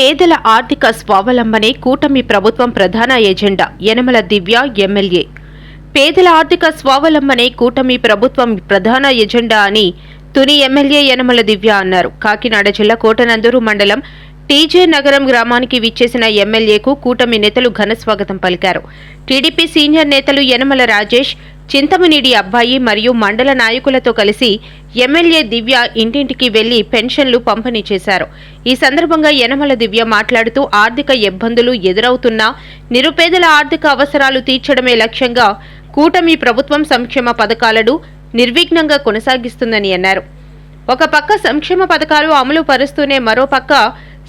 పేదల ఆర్థిక స్వావలంబనే కూటమి ప్రభుత్వం ప్రధాన ఎజెండా యనమల దివ్య ఎమ్మెల్యే. పేదల ఆర్థిక స్వావలంబనే కూటమి ప్రభుత్వం ప్రధాన ఎజెండా అని తుని ఎమ్మెల్యే యనమల దివ్య అన్నారు. కాకినాడ జిల్లా కోటనందూరు మండలం టీజే నగరం గ్రామానికి విచ్చేసిన ఎమ్మెల్యేకు కూటమి నేతలు ఘన స్వాగతం పలికారు. టీడీపీ సీనియర్ నేతలు యనమల రాజేష్ చింతమనేడి అబ్బాయి మరియు మండల నాయకులతో కలిసి ఎమ్మెల్యే దివ్య ఇంటింటికి వెళ్ళి పెన్షన్లు పంపిణీ చేశారు. ఈ సందర్భంగా యనమల దివ్య మాట్లాడుతూ ఆర్థిక ఇబ్బందులు ఎదురవుతున్నా నిరుపేదల ఆర్థిక అవసరాలు తీర్చడమే లక్ష్యంగా కూటమి ప్రభుత్వం సంక్షేమ పథకాలను నిర్విఘ్నంగా కొనసాగిస్తుందని అన్నారు. ఒక పక్క సంక్షేమ పథకాలు అమలు పరుస్తూనే మరో పక్క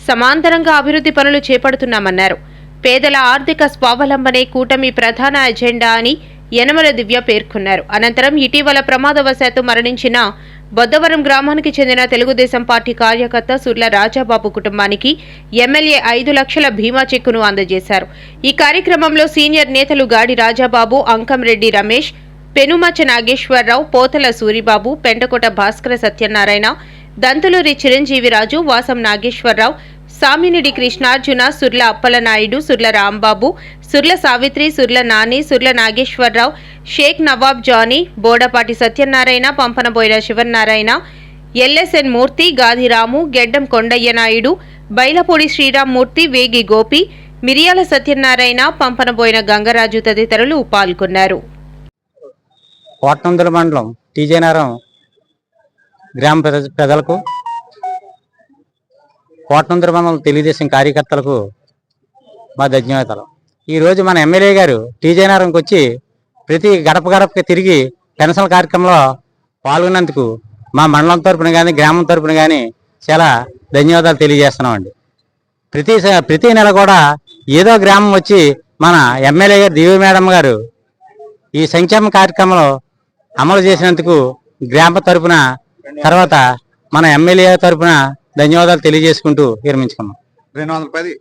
సమాంతరంగా అభివృద్ధి పనులు చేపడుతున్నామన్నారు. పేదల ఆర్థిక స్వావలంబనే కూటమి ప్రధాన ఎజెండా అని యనమల దివ్య పేర్కొన్నారు. అనంతరం ఇటీవల ప్రమాదవశాత్తు మరణించిన బొద్దవరం గ్రామానికి చెందిన తెలుగుదేశం పార్టీ కార్యకర్త సుర్ల రాజాబాబు కుటుంబానికి ఎమ్మెల్యే ఐదు లక్షల బీమా చెక్కును అందజేశారు. ఈ కార్యక్రమంలో సీనియర్ నేతలు గాడి రాజాబాబు అంకంరెడ్డి రమేష్ పెనుమచ్చ నాగేశ్వరరావు పోతల సూరిబాబు పెంటకోట భాస్కర సత్యనారాయణ దంతులూరి చిరంజీవిరాజు వాసం నాగేశ్వరరావు సామినిడి కృష్ణార్జున సుర్ల అప్పలనాయుడు సుర్ల రాంబాబు సుర్ల సావిత్రి సుర్ల నాని సుర్ల నాగేశ్వరరావు షేక్ నవాబ్ జానీ బోడపాటి సత్యనారాయణ పంపనబోయిన శివనారాయణ ఎల్ఎస్ఎన్ మూర్తి గాదిరాము గెడ్డం కొండయ్య నాయుడు బైలపూడి శ్రీరామ్మూర్తి వేగి గోపి మిరియాల సత్యనారాయణ పంపనబోయిన గంగరాజు తదితరులు పాల్గొన్నారు. మండలం టీజేనారం గ్రామ ప్రజలకు కోటనందుల మండలం తెలుగుదేశం కార్యకర్తలకు మా ధన్యవాదాలు. ఈరోజు మన ఎమ్మెల్యే గారు టీజేనారంకి వచ్చి ప్రతి గడప గడపకి తిరిగి పెన్షన్ కార్యక్రమంలో పాల్గొన్నందుకు మా మండలం తరపున కానీ గ్రామం తరపున కానీ చాలా ధన్యవాదాలు తెలియజేస్తున్నామండి. ప్రతి స- ప్రతి నెల కూడా ఏదో గ్రామం వచ్చి మన ఎమ్మెల్యే గారు దివ్య మేడం గారు ఈ సంక్షేమ కార్యక్రమంలో అమలు చేసినందుకు గ్రామ తరపున తర్వాత మన ఎమ్మెల్యే తరపున ధన్యవాదాలు తెలియజేసుకుంటూ విరమించుకున్నాం రెండు వందల పది.